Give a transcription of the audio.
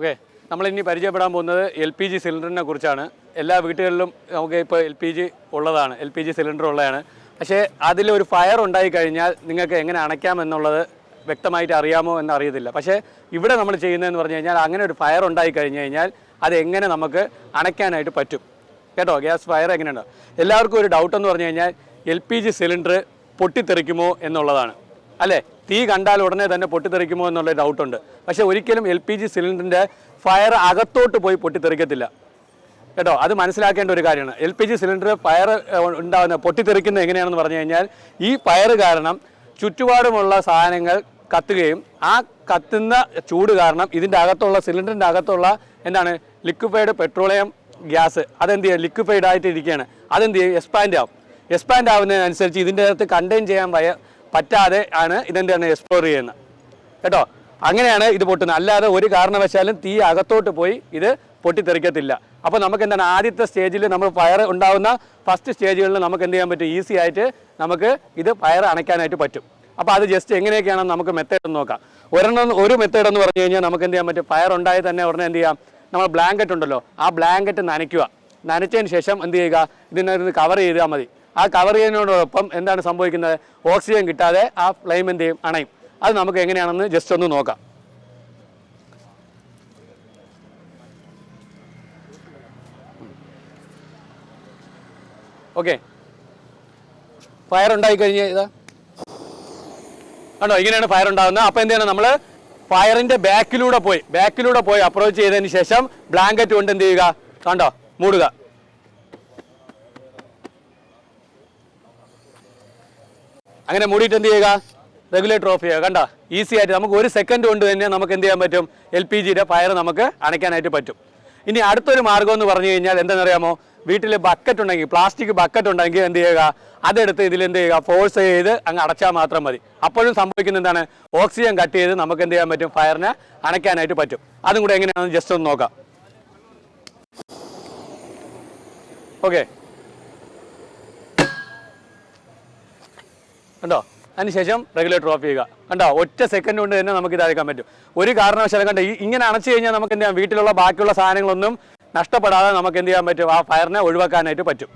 Okay നമ്മളിനി പരിചയപ്പെടാൻ പോകുന്നത് എൽ പി ജി സിലിണ്ടറിനെ കുറിച്ചാണ്. എല്ലാ വീടുകളിലും നമുക്ക് ഇപ്പോൾ എൽ പി ജി ഉള്ളതാണ് എൽ പി ജി സിലിണ്ടർ ഉള്ളതാണ്. പക്ഷേ അതിലൊരു ഫയർ ഉണ്ടായി കഴിഞ്ഞാൽ നിങ്ങൾക്ക് എങ്ങനെ അണയ്ക്കാമെന്നുള്ളത് വ്യക്തമായിട്ട് അറിയാമോ എന്ന് അറിയത്തില്ല. പക്ഷേ ഇവിടെ നമ്മൾ ചെയ്യുന്നതെന്ന് പറഞ്ഞു കഴിഞ്ഞാൽ അങ്ങനെ ഒരു ഫയർ ഉണ്ടായി കഴിഞ്ഞു കഴിഞ്ഞാൽ അത് എങ്ങനെ നമുക്ക് അണയ്ക്കാനായിട്ട് പറ്റും. കേട്ടോ? ഗ്യാസ് ഫയർ എങ്ങനെയുണ്ടോ? എല്ലാവർക്കും ഒരു ഡൗട്ട് എന്ന് പറഞ്ഞു കഴിഞ്ഞാൽ എൽ പി ജി സിലിണ്ടർ പൊട്ടിത്തെറിക്കുമോ എന്നുള്ളതാണ്. അല്ലേ? തീ കണ്ടാൽ ഉടനെ തന്നെ പൊട്ടിത്തെറിക്കുമോ എന്നുള്ള ഡൗട്ടുണ്ട് പക്ഷെ ഒരിക്കലും എൽ പി ജി സിലിണ്ടറിന്റെ ഫയർ അകത്തോട്ട് പോയി പൊട്ടിത്തെറിക്കത്തില്ല. കേട്ടോ അത് മനസ്സിലാക്കേണ്ട ഒരു കാര്യമാണ്. L P G cylinder fire ഉണ്ടാകുന്ന പൊട്ടിത്തെറിക്കുന്നത് എങ്ങനെയാണെന്ന് പറഞ്ഞു കഴിഞ്ഞാൽ ഈ ഫയർ കാരണം ചുറ്റുപാടുമുള്ള സാധനങ്ങൾ കത്തുകയും ആ കത്തുന്ന ചൂട് കാരണം ഇതിന്റെ അകത്തുള്ള സിലിണ്ടറിന്റെ അകത്തുള്ള എന്താണ്? ലിക്വിഫൈഡ് പെട്രോളിയം ഗ്യാസ് അതെന്ത് ചെയ്യുക ലിക്വിഫൈഡ് ആയിട്ട് ഇരിക്കുകയാണ് അതെന്ത് ചെയ്യും? എക്സ്പാൻഡ് ആവും. എക്സ്പാൻഡ് ആവുന്നതിനനുസരിച്ച് ഇതിന്റെ അകത്ത് കണ്ടെയ്ൻ ചെയ്യാൻ പറ്റാതെ ആണ് ഇതെന്താണ് എക്സ്പ്ലോർ ചെയ്യുന്നത്. കേട്ടോ? അങ്ങനെയാണ് ഇത് പൊട്ടുന്നത്. അല്ലാതെ ഒരു കാരണവശാലും തീ അകത്തോട്ട് പോയി ഇത് പൊട്ടിത്തെറിക്കത്തില്ല. അപ്പോൾ നമുക്ക് എന്താണ്? ആദ്യത്തെ സ്റ്റേജിൽ നമ്മൾ ഫയർ ഉണ്ടാകുന്ന ഫസ്റ്റ് സ്റ്റേജുകളിൽ നമുക്ക് എന്ത് ചെയ്യാൻ പറ്റും? ഈസി ആയിട്ട് നമുക്ക് ഇത് ഫയർ അണയ്ക്കാനായിട്ട് പറ്റും. അപ്പോൾ അത് ജസ്റ്റ് എങ്ങനെയൊക്കെയാണെന്ന് നമുക്ക് മെത്തേഡ് ഒന്ന് നോക്കാം. ഒരെണ്ണം ഒരു മെത്തേഡ് എന്ന് പറഞ്ഞു കഴിഞ്ഞാൽ നമുക്ക് എന്ത് ചെയ്യാൻ പറ്റും? ഫയർ ഉണ്ടായി തന്നെ ഉടനെ എന്ത് ചെയ്യാം? നമ്മൾ ബ്ലാങ്കറ്റ് ഉണ്ടല്ലോ ആ ബ്ലാങ്കറ്റ് നനയ്ക്കുക. നനച്ചതിന് ശേഷം എന്ത് ചെയ്യുക? ഇതിനകത്ത് കവർ ചെയ്താൽ മതി. ആ കവർ ചെയ്യുന്നതിനോടൊപ്പം എന്താണ് സംഭവിക്കുന്നത്? ഓക്സിജൻ കിട്ടാതെ ആ ഫ്ലെയിം എന്ത് ചെയ്യും? അണയും. അത് നമുക്ക് എങ്ങനെയാണെന്ന് ജസ്റ്റ് ഒന്ന് നോക്കാം. ഓക്കെ ഫയർ ഉണ്ടായി കഴിഞ്ഞ് ഇതാ. കണ്ടോ? ഇങ്ങനെയാണ് ഫയർ ഉണ്ടാകുന്നത് അപ്പോൾ എന്ത് ചെയ്യണം നമ്മൾ ഫയറിന്റെ ബാക്കിലൂടെ പോയി. ബാക്കിലൂടെ പോയി അപ്രോച്ച് ചെയ്തതിന് ശേഷം ബ്ലാങ്കറ്റ് കൊണ്ട് എന്ത് ചെയ്യുക? കണ്ടോ? മൂടുക. അങ്ങനെ മൂടിയിട്ട് എന്ത് ചെയ്യുക? റെഗുലേറ്റർ ഓഫ് ചെയ്യുക. കണ്ടോ? ഈസി ആയിട്ട് നമുക്ക് ഒരു സെക്കൻഡ് കൊണ്ട് തന്നെ നമുക്ക് എന്ത് ചെയ്യാൻ പറ്റും? എൽ പി ജിയുടെ ഫയർ നമുക്ക് അണയ്ക്കാനായിട്ട് പറ്റും. ഇനി അടുത്തൊരു മാർഗം എന്ന് പറഞ്ഞു കഴിഞ്ഞാൽ എന്താണെന്നറിയാമോ വീട്ടിൽ ബക്കറ്റ് ഉണ്ടെങ്കിൽ പ്ലാസ്റ്റിക് ബക്കറ്റ് ഉണ്ടെങ്കിൽ എന്ത് ചെയ്യുക? അതെടുത്ത് ഇതിൽ എന്ത് ചെയ്യുക? ഫോഴ്സ് ചെയ്ത് അങ്ങ് അടച്ചാൽ മാത്രം മതി. അപ്പോഴും സംഭവിക്കുന്ന എന്താണ്? ഓക്സിജൻ കട്ട് ചെയ്ത് നമുക്ക് എന്ത് ചെയ്യാൻ പറ്റും? ഫയറിനെ അണയ്ക്കാനായിട്ട് പറ്റും. അതും കൂടെ എങ്ങനെയാണെന്ന് ജസ്റ്റ് ഒന്ന് നോക്കാം. ഓക്കെ കണ്ടോ? അതിനുശേഷം റെഗുലേറ്റർ ഓഫ് ചെയ്യുക. കണ്ടോ? ഒറ്റ സെക്കൻഡ് കൊണ്ട് തന്നെ നമുക്ക് ഇതാക്കാൻ പറ്റും. ഒരു കാരണവശാലും കണ്ടോ ഈ ഇങ്ങനെ അണച്ചു കഴിഞ്ഞാൽ നമുക്ക് എന്ത് ചെയ്യാം? വീട്ടിലുള്ള ബാക്കിയുള്ള സാധനങ്ങളൊന്നും നഷ്ടപ്പെടാതെ നമുക്ക് എന്ത് ചെയ്യാൻ പറ്റും? ആ ഫയറിനെ ഒഴിവാക്കാനായിട്ട് പറ്റും.